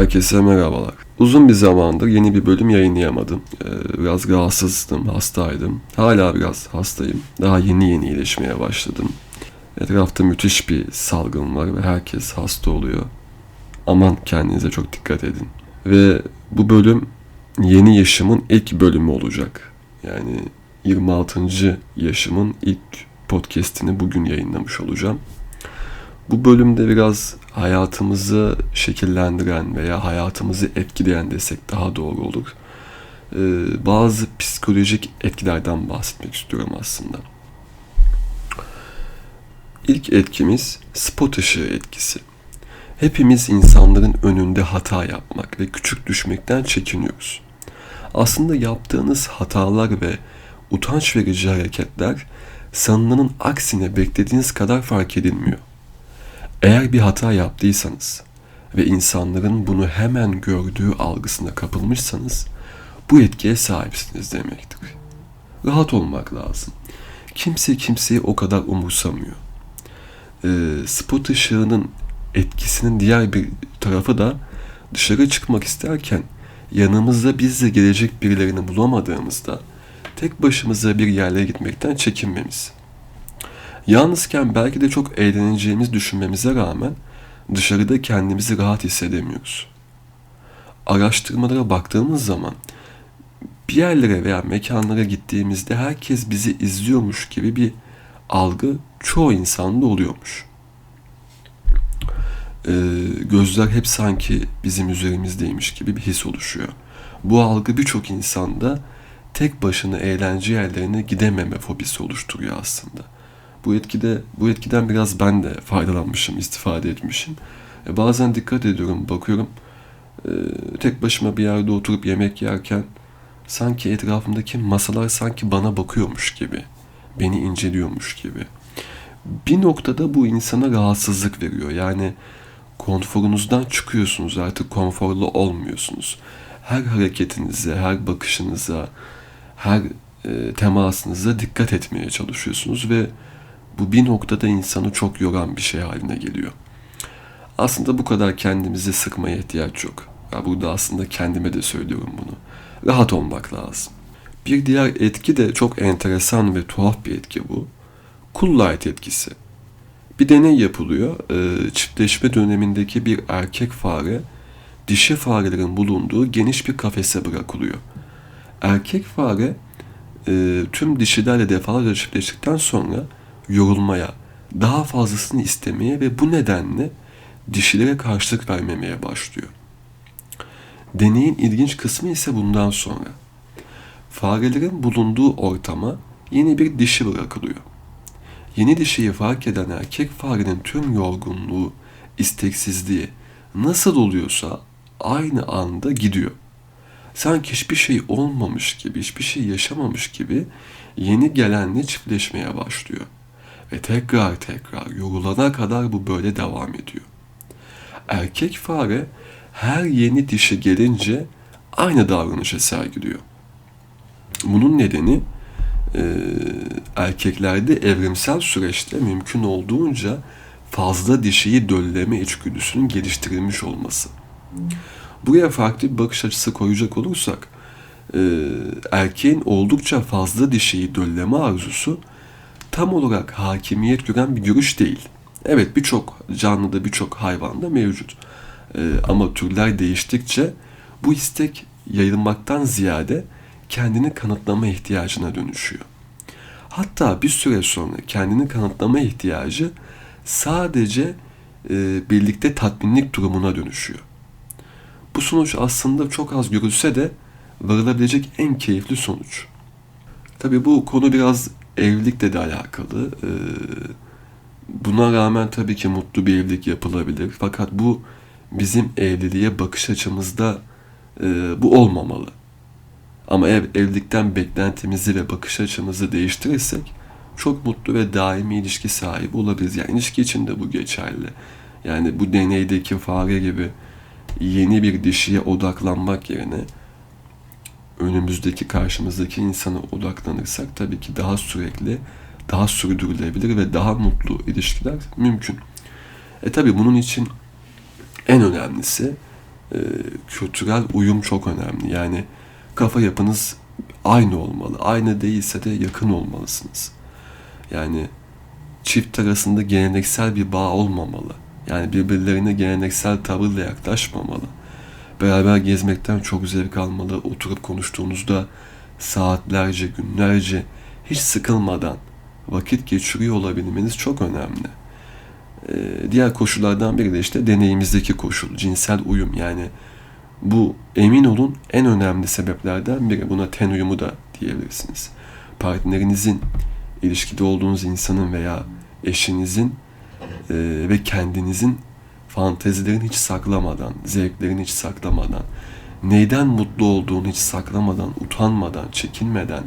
Herkese merhabalar. Uzun bir zamandır yeni bir bölüm yayınlayamadım. Ee, biraz rahatsızdım, hastaydım. Hala biraz hastayım. Daha yeni yeni iyileşmeye başladım. Etrafta müthiş bir salgın var ve herkes hasta oluyor. Aman kendinize çok dikkat edin. Ve bu bölüm yeni yaşımın ilk bölümü olacak. Yani 26. yaşımın ilk podcast'ini bugün yayınlamış olacağım. Bu bölümde biraz hayatımızı şekillendiren veya hayatımızı etkileyen desek daha doğru olur. Ee, bazı psikolojik etkilerden bahsetmek istiyorum aslında. İlk etkimiz spot ışığı etkisi. Hepimiz insanların önünde hata yapmak ve küçük düşmekten çekiniyoruz. Aslında yaptığınız hatalar ve utanç verici hareketler sanılanın aksine beklediğiniz kadar fark edilmiyor. Eğer bir hata yaptıysanız ve insanların bunu hemen gördüğü algısına kapılmışsanız bu etkiye sahipsiniz demektir. Rahat olmak lazım. Kimse kimseyi o kadar umursamıyor. E, spot ışığının etkisinin diğer bir tarafı da dışarı çıkmak isterken yanımızda bizle gelecek birilerini bulamadığımızda tek başımıza bir yerlere gitmekten çekinmemiz. Yalnızken belki de çok eğleneceğimiz düşünmemize rağmen dışarıda kendimizi rahat hissedemiyoruz. Araştırmalara baktığımız zaman bir yerlere veya mekanlara gittiğimizde herkes bizi izliyormuş gibi bir algı çoğu insanda oluyormuş. Ee, gözler hep sanki bizim üzerimizdeymiş gibi bir his oluşuyor. Bu algı birçok insanda tek başına eğlence yerlerine gidememe fobisi oluşturuyor aslında. Bu etkide bu etkiden biraz ben de faydalanmışım, istifade etmişim. E, bazen dikkat ediyorum, bakıyorum. E, tek başıma bir yerde oturup yemek yerken sanki etrafımdaki masalar sanki bana bakıyormuş gibi, beni inceliyormuş gibi. Bir noktada bu insana rahatsızlık veriyor. Yani konforunuzdan çıkıyorsunuz, artık konforlu olmuyorsunuz. Her hareketinize, her bakışınıza, her e, temasınıza dikkat etmeye çalışıyorsunuz ve bu bir noktada insanı çok yoran bir şey haline geliyor. Aslında bu kadar kendimizi sıkmaya ihtiyaç yok. Ya burada aslında kendime de söylüyorum bunu. Rahat olmak lazım. Bir diğer etki de çok enteresan ve tuhaf bir etki bu. Cool light etkisi. Bir deney yapılıyor. Ee, çiftleşme dönemindeki bir erkek fare dişi farelerin bulunduğu geniş bir kafese bırakılıyor. Erkek fare e, tüm dişilerle defalarca çiftleştikten sonra yorulmaya, daha fazlasını istemeye ve bu nedenle dişilere karşılık vermemeye başlıyor. Deneyin ilginç kısmı ise bundan sonra. Farelerin bulunduğu ortama yeni bir dişi bırakılıyor. Yeni dişiyi fark eden erkek farenin tüm yorgunluğu, isteksizliği nasıl oluyorsa aynı anda gidiyor. Sanki hiçbir şey olmamış gibi, hiçbir şey yaşamamış gibi yeni gelenle çiftleşmeye başlıyor. Ve tekrar tekrar yorulana kadar bu böyle devam ediyor. Erkek fare her yeni dişi gelince aynı davranışa sergiliyor. Bunun nedeni e, erkeklerde evrimsel süreçte mümkün olduğunca fazla dişiyi dölleme içgüdüsünün geliştirilmiş olması. Buraya farklı bir bakış açısı koyacak olursak, e, erkeğin oldukça fazla dişiyi dölleme arzusu tam olarak hakimiyet gören bir görüş değil. Evet birçok canlıda birçok hayvanda mevcut. Ee, ama türler değiştikçe bu istek yayılmaktan ziyade kendini kanıtlama ihtiyacına dönüşüyor. Hatta bir süre sonra kendini kanıtlama ihtiyacı sadece e, birlikte tatminlik durumuna dönüşüyor. Bu sonuç aslında çok az görülse de varılabilecek en keyifli sonuç. Tabi bu konu biraz evlilikle de alakalı. Ee, buna rağmen tabii ki mutlu bir evlilik yapılabilir. Fakat bu bizim evliliğe bakış açımızda e, bu olmamalı. Ama eğer evlilikten beklentimizi ve bakış açımızı değiştirirsek çok mutlu ve daimi ilişki sahibi olabiliriz. Yani ilişki için de bu geçerli. Yani bu deneydeki fare gibi yeni bir dişiye odaklanmak yerine önümüzdeki karşımızdaki insana odaklanırsak tabii ki daha sürekli, daha sürdürülebilir ve daha mutlu ilişkiler mümkün. E tabii bunun için en önemlisi e, kültürel uyum çok önemli. Yani kafa yapınız aynı olmalı. Aynı değilse de yakın olmalısınız. Yani çift arasında geleneksel bir bağ olmamalı. Yani birbirlerine geleneksel tavırla yaklaşmamalı. Beraber gezmekten çok zevk almalı. Oturup konuştuğunuzda saatlerce, günlerce hiç sıkılmadan vakit geçiriyor olabilmeniz çok önemli. Ee, diğer koşullardan biri de işte deneyimizdeki koşul, cinsel uyum. Yani bu emin olun en önemli sebeplerden biri. Buna ten uyumu da diyebilirsiniz. Partnerinizin, ilişkide olduğunuz insanın veya eşinizin e, ve kendinizin fantezilerini hiç saklamadan, zevklerini hiç saklamadan, neyden mutlu olduğunu hiç saklamadan, utanmadan, çekinmeden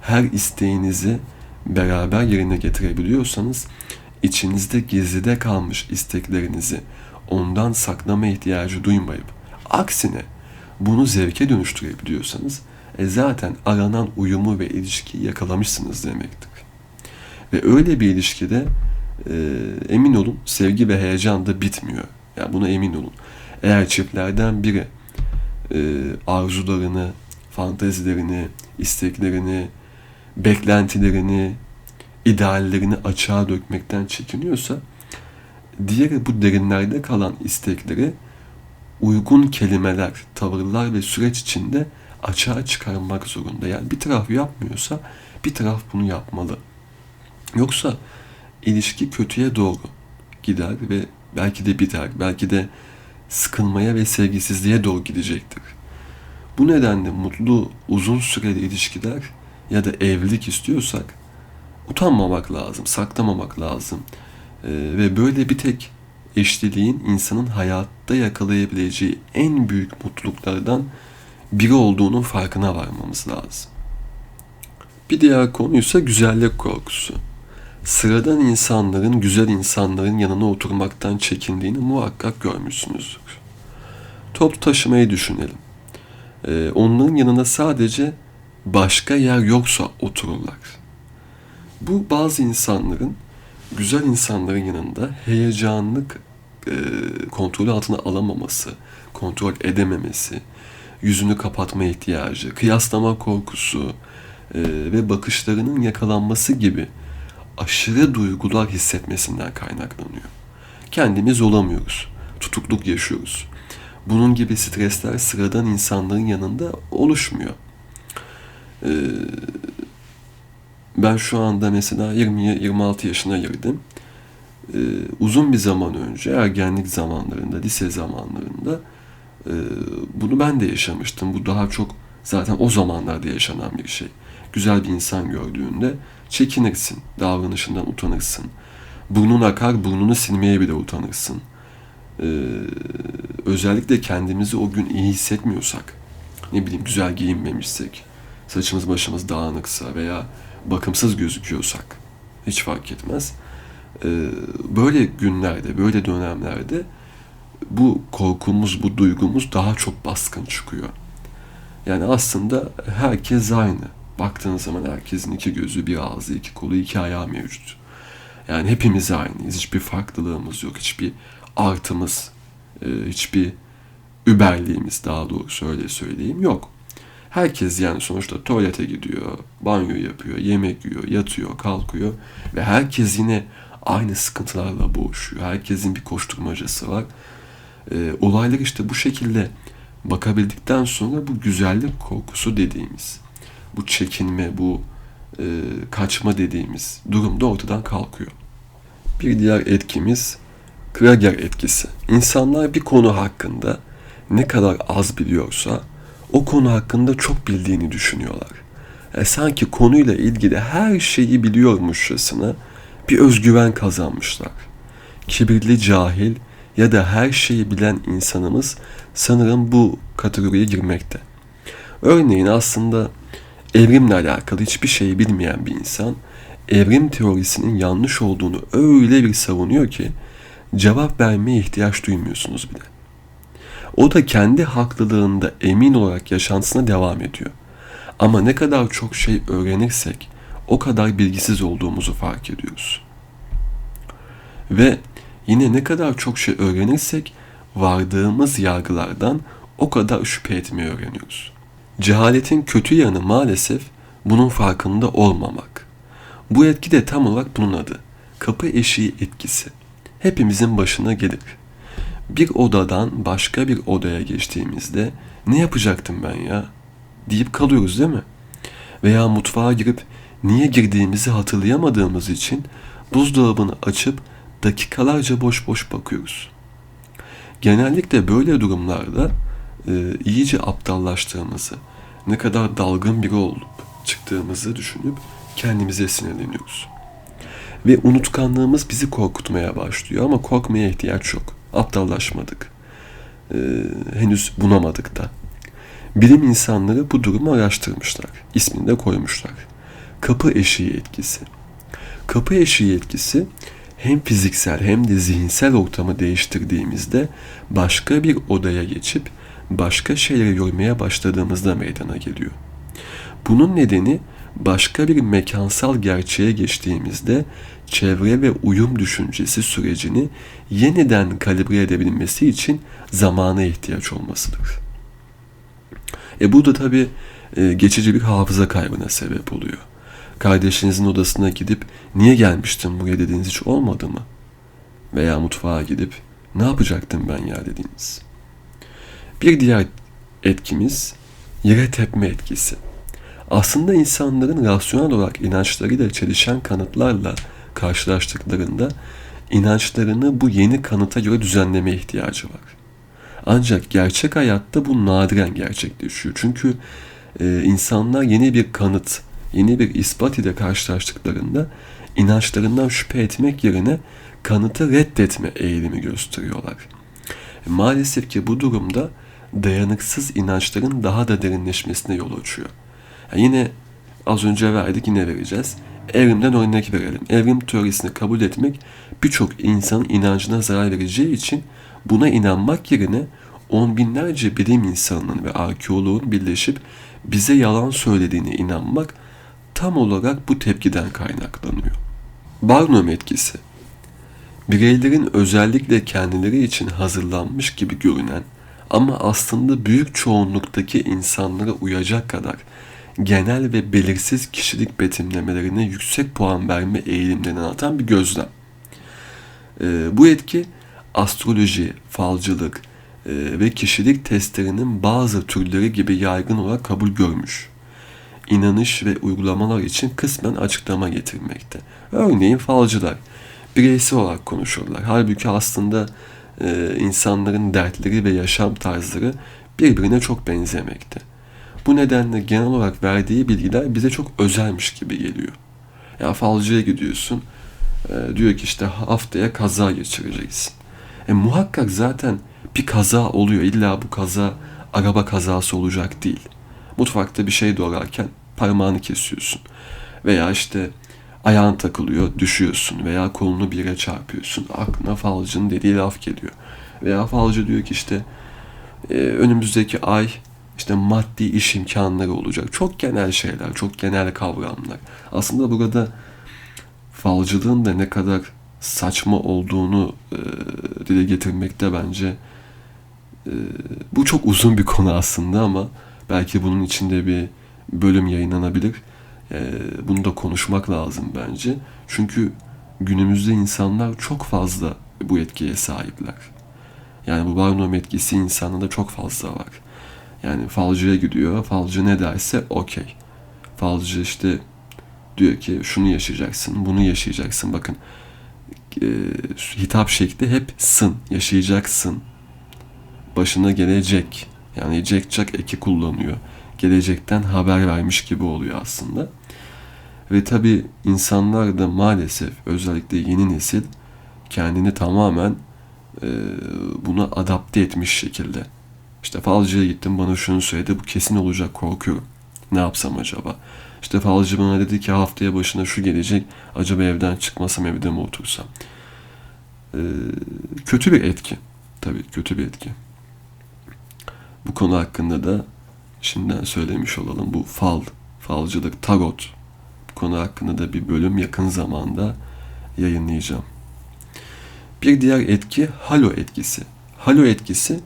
her isteğinizi beraber yerine getirebiliyorsanız içinizde gizlide kalmış isteklerinizi ondan saklama ihtiyacı duymayıp aksine bunu zevke dönüştürebiliyorsanız e zaten aranan uyumu ve ilişkiyi yakalamışsınız demektir. Ve öyle bir ilişkide e, emin olun sevgi ve heyecan da bitmiyor. Yani buna emin olun. Eğer çiftlerden biri e, arzularını, fantezilerini, isteklerini, beklentilerini, ideallerini açığa dökmekten çekiniyorsa diğeri bu derinlerde kalan istekleri uygun kelimeler, tavırlar ve süreç içinde açığa çıkarmak zorunda. Yani bir taraf yapmıyorsa bir taraf bunu yapmalı. Yoksa ilişki kötüye doğru gider ve belki de biter, belki de sıkılmaya ve sevgisizliğe doğru gidecektir. Bu nedenle mutlu, uzun süreli ilişkiler ya da evlilik istiyorsak utanmamak lazım, saklamamak lazım. Ee, ve böyle bir tek eşliliğin insanın hayatta yakalayabileceği en büyük mutluluklardan biri olduğunun farkına varmamız lazım. Bir diğer konuysa güzellik korkusu. Sıradan insanların güzel insanların yanına oturmaktan çekindiğini muhakkak görmüşsünüzdür. Toplu taşımayı düşünelim. Ee, onların yanına sadece başka yer yoksa otururlar. Bu bazı insanların güzel insanların yanında heyecanlık e, kontrolü altına alamaması, kontrol edememesi, yüzünü kapatma ihtiyacı, kıyaslama korkusu e, ve bakışlarının yakalanması gibi aşırı duygular hissetmesinden kaynaklanıyor. Kendimiz olamıyoruz. Tutukluk yaşıyoruz. Bunun gibi stresler sıradan insanların yanında oluşmuyor. Ee, ben şu anda mesela 20-26 yaşına girdim. Ee, uzun bir zaman önce, ergenlik zamanlarında, lise zamanlarında e, bunu ben de yaşamıştım. Bu daha çok zaten o zamanlarda yaşanan bir şey. Güzel bir insan gördüğünde çekinirsin, davranışından utanırsın. Burnun akar, burnunu silmeye bile utanırsın. Ee, özellikle kendimizi o gün iyi hissetmiyorsak, ne bileyim güzel giyinmemişsek, saçımız başımız dağınıksa veya bakımsız gözüküyorsak, hiç fark etmez. Ee, böyle günlerde, böyle dönemlerde bu korkumuz, bu duygumuz daha çok baskın çıkıyor. Yani aslında herkes aynı. Baktığın zaman herkesin iki gözü, bir ağzı, iki kolu, iki ayağı mevcut. Yani hepimiz aynıyız. Hiçbir farklılığımız yok. Hiçbir artımız, e, hiçbir überliğimiz daha doğrusu öyle söyleyeyim yok. Herkes yani sonuçta tuvalete gidiyor, banyo yapıyor, yemek yiyor, yatıyor, kalkıyor ve herkes yine aynı sıkıntılarla boğuşuyor. Herkesin bir koşturmacası var. E, olaylar işte bu şekilde bakabildikten sonra bu güzellik korkusu dediğimiz bu çekinme, bu e, kaçma dediğimiz durumda ortadan kalkıyor. Bir diğer etkimiz Krager etkisi. İnsanlar bir konu hakkında ne kadar az biliyorsa o konu hakkında çok bildiğini düşünüyorlar. E, sanki konuyla ilgili her şeyi biliyormuşçasına bir özgüven kazanmışlar. Kibirli cahil ya da her şeyi bilen insanımız sanırım bu kategoriye girmekte. Örneğin aslında evrimle alakalı hiçbir şey bilmeyen bir insan evrim teorisinin yanlış olduğunu öyle bir savunuyor ki cevap vermeye ihtiyaç duymuyorsunuz bile. O da kendi haklılığında emin olarak yaşantısına devam ediyor. Ama ne kadar çok şey öğrenirsek o kadar bilgisiz olduğumuzu fark ediyoruz. Ve yine ne kadar çok şey öğrenirsek vardığımız yargılardan o kadar şüphe etmeyi öğreniyoruz. Cehaletin kötü yanı maalesef bunun farkında olmamak. Bu etki de tam olarak bunun adı. Kapı eşiği etkisi. Hepimizin başına gelir. Bir odadan başka bir odaya geçtiğimizde ne yapacaktım ben ya deyip kalıyoruz değil mi? Veya mutfağa girip niye girdiğimizi hatırlayamadığımız için buzdolabını açıp dakikalarca boş boş bakıyoruz. Genellikle böyle durumlarda e, iyice aptallaştığımızı, ne kadar dalgın biri olup çıktığımızı düşünüp kendimize sinirleniyoruz. Ve unutkanlığımız bizi korkutmaya başlıyor ama korkmaya ihtiyaç yok. Aptallaşmadık. Ee, henüz bunamadık da. Bilim insanları bu durumu araştırmışlar. İsmini de koymuşlar. Kapı eşiği etkisi. Kapı eşiği etkisi hem fiziksel hem de zihinsel ortamı değiştirdiğimizde başka bir odaya geçip başka şeyleri görmeye başladığımızda meydana geliyor. Bunun nedeni başka bir mekansal gerçeğe geçtiğimizde çevre ve uyum düşüncesi sürecini yeniden kalibre edebilmesi için zamana ihtiyaç olmasıdır. E bu da tabi e, geçici bir hafıza kaybına sebep oluyor. Kardeşinizin odasına gidip niye gelmiştim buraya dediğiniz hiç olmadı mı? Veya mutfağa gidip ne yapacaktım ben ya dediğiniz. Bir diğer etkimiz yere tepme etkisi. Aslında insanların rasyonel olarak inançlarıyla çelişen kanıtlarla karşılaştıklarında inançlarını bu yeni kanıta göre düzenleme ihtiyacı var. Ancak gerçek hayatta bu nadiren gerçekleşiyor. Çünkü e, insanlar yeni bir kanıt, yeni bir ispat ile karşılaştıklarında inançlarından şüphe etmek yerine kanıtı reddetme eğilimi gösteriyorlar. E, maalesef ki bu durumda dayanıksız inançların daha da derinleşmesine yol açıyor. Yani yine az önce verdik yine vereceğiz. Evrimden örnek verelim. Evrim teorisini kabul etmek birçok insanın inancına zarar vereceği için buna inanmak yerine on binlerce bilim insanının ve arkeoloğun birleşip bize yalan söylediğine inanmak tam olarak bu tepkiden kaynaklanıyor. Barnum etkisi Bireylerin özellikle kendileri için hazırlanmış gibi görünen ama aslında büyük çoğunluktaki insanlara uyacak kadar genel ve belirsiz kişilik betimlemelerine yüksek puan verme eğilimlerini anlatan bir gözlem. Ee, bu etki astroloji, falcılık e, ve kişilik testlerinin bazı türleri gibi yaygın olarak kabul görmüş. İnanış ve uygulamalar için kısmen açıklama getirmekte. Örneğin falcılar bireysel olarak konuşurlar. Halbuki aslında e, insanların dertleri ve yaşam tarzları birbirine çok benzemekte. Bu nedenle genel olarak verdiği bilgiler bize çok özelmiş gibi geliyor. Ya falcıya gidiyorsun, e, diyor ki işte haftaya kaza geçireceksin. E muhakkak zaten bir kaza oluyor. İlla bu kaza araba kazası olacak değil. Mutfakta bir şey doğrarken parmağını kesiyorsun. Veya işte ayağın takılıyor, düşüyorsun veya kolunu bir yere çarpıyorsun. Aklına falcının dediği laf geliyor. Veya falcı diyor ki işte e, önümüzdeki ay işte maddi iş imkanları olacak. Çok genel şeyler, çok genel kavramlar. Aslında burada falcılığın da ne kadar saçma olduğunu e, dile getirmekte bence e, bu çok uzun bir konu aslında ama belki bunun içinde bir bölüm yayınlanabilir. E, bunu da konuşmak lazım bence. Çünkü günümüzde insanlar çok fazla bu etkiye sahipler. Yani bu Barnum etkisi insanda çok fazla var. Yani falcıya gidiyor. Falcı ne derse okey. Falcı işte diyor ki şunu yaşayacaksın, bunu yaşayacaksın. Bakın e, hitap şekli hep sın, yaşayacaksın. Başına gelecek. Yani Jack eki kullanıyor. Gelecekten haber vermiş gibi oluyor aslında. Ve tabi insanlar da maalesef özellikle yeni nesil kendini tamamen e, buna adapte etmiş şekilde işte falcıya gittim bana şunu söyledi bu kesin olacak korkuyorum. Ne yapsam acaba? İşte falcı bana dedi ki haftaya başına şu gelecek. Acaba evden çıkmasam evde mi otursam? Ee, kötü bir etki. Tabii kötü bir etki. Bu konu hakkında da şimdiden söylemiş olalım. Bu fal, falcılık, tarot konu hakkında da bir bölüm yakın zamanda yayınlayacağım. Bir diğer etki halo etkisi. Halo etkisi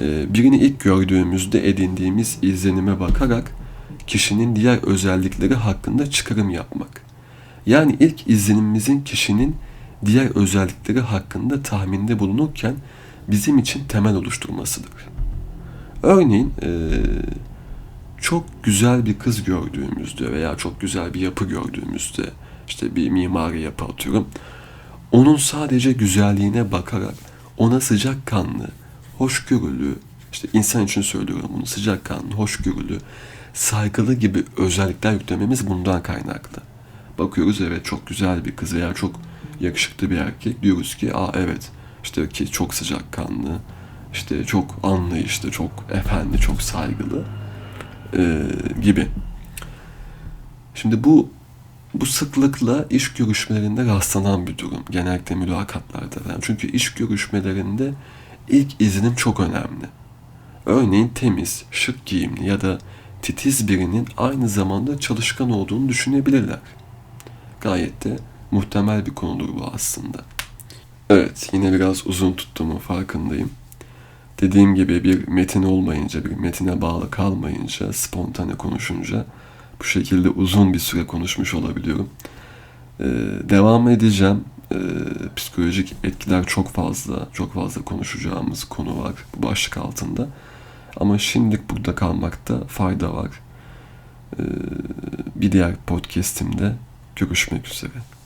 e, birini ilk gördüğümüzde edindiğimiz izlenime bakarak kişinin diğer özellikleri hakkında çıkarım yapmak. Yani ilk izlenimimizin kişinin diğer özellikleri hakkında tahminde bulunurken bizim için temel oluşturmasıdır. Örneğin e, çok güzel bir kız gördüğümüzde veya çok güzel bir yapı gördüğümüzde işte bir mimari yapı atıyorum. Onun sadece güzelliğine bakarak ona sıcakkanlı, hoşgörülü, işte insan için söylüyorum bunu sıcakkanlı, hoşgörülü, saygılı gibi özellikler yüklememiz bundan kaynaklı. Bakıyoruz evet çok güzel bir kız veya çok yakışıklı bir erkek diyoruz ki aa evet işte ki çok sıcakkanlı, işte çok anlayışlı, çok efendi, çok saygılı e, gibi. Şimdi bu bu sıklıkla iş görüşmelerinde rastlanan bir durum. Genellikle mülakatlarda falan. Çünkü iş görüşmelerinde ilk izlenim çok önemli. Örneğin temiz, şık giyimli ya da titiz birinin aynı zamanda çalışkan olduğunu düşünebilirler. Gayet de muhtemel bir konudur bu aslında. Evet, yine biraz uzun tuttuğumu farkındayım. Dediğim gibi bir metin olmayınca, bir metine bağlı kalmayınca, spontane konuşunca bu şekilde uzun bir süre konuşmuş olabiliyorum. Ee, devam edeceğim. Ee, psikolojik etkiler çok fazla, çok fazla konuşacağımız konu var bu başlık altında. Ama şimdilik burada kalmakta fayda var. Ee, bir diğer podcast'imde görüşmek üzere.